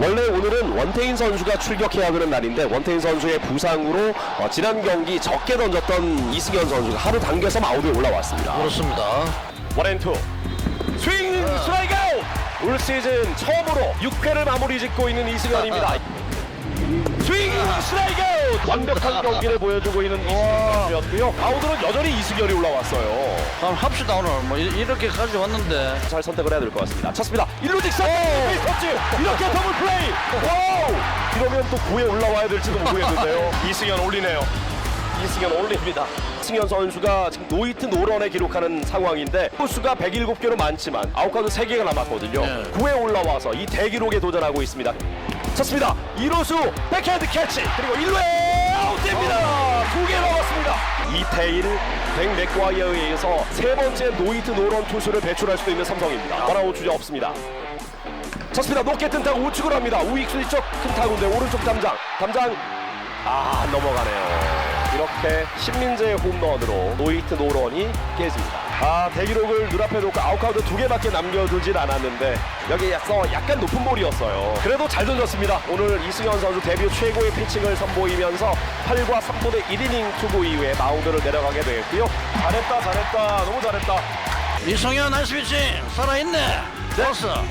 원래 오늘은 원태인 선수가 출격해야 하는 날인데 원태인 선수의 부상으로 어, 지난 경기 적게 던졌던 이승현 선수가 하루 당겨서 마운드에 올라왔습니다. 그렇습니다. 원앤투 스윙 스트라이크 아웃 올 시즌 처음으로 6회를 마무리 짓고 있는 이승현입니다 스윙 스트라이크 완벽한 경기를 보여주고 있는 이승현 선수였고요. 마운드는 여전히 이승현이 올라왔어요. 그럼 합시다 오늘. 뭐 이- 이렇게까지 왔는데. 잘 선택을 해야 될 것 같습니다. 쳤습니다. 1루 직선! 베이스 터치! 이렇게 더블 플레이! 와우! 이러면 또 9에 올라와야 될지도 모르겠는데요. 이승현 올리네요. 이승현 올립니다. 이승현 선수가 지금 노히트 노런에 기록하는 상황인데 호수가 107개로 많지만 아웃카운트 3개가 남았거든요. 네. 9회 올라와서 이 대기록에 도전하고 있습니다. 쳤습니다. 1호수 백핸드 캐치 그리고 1루에 아웃됩니다. 두 개 남았습니다. 이태일 백 맥과이어에 의해서 세 번째 노히트 노런 투수를 배출할 수도 있는 삼성입니다. 원아웃 주자 없습니다. 쳤습니다. 높게 뜬 타고 우측으로 합니다. 우익수 이쪽 큰 타구인데 오른쪽 담장. 담장 아 넘어가네요. 이렇게 신민재의 홈런으로 노이트 노런이 깨집니다. 아 대기록을 눈앞에 놓고 아웃카운트 두 개밖에 남겨두진 않았는데 여기에서 약간 높은 볼이었어요. 그래도 잘 던졌습니다. 오늘 이승현 선수 데뷔 최고의 피칭을 선보이면서 8과 3분의 1이닝 투구 이후에 마운드를 내려가게 되겠고요. 잘했다 잘했다 너무 잘했다. 이성현 나이스 피칭 살아있네. 좋았어.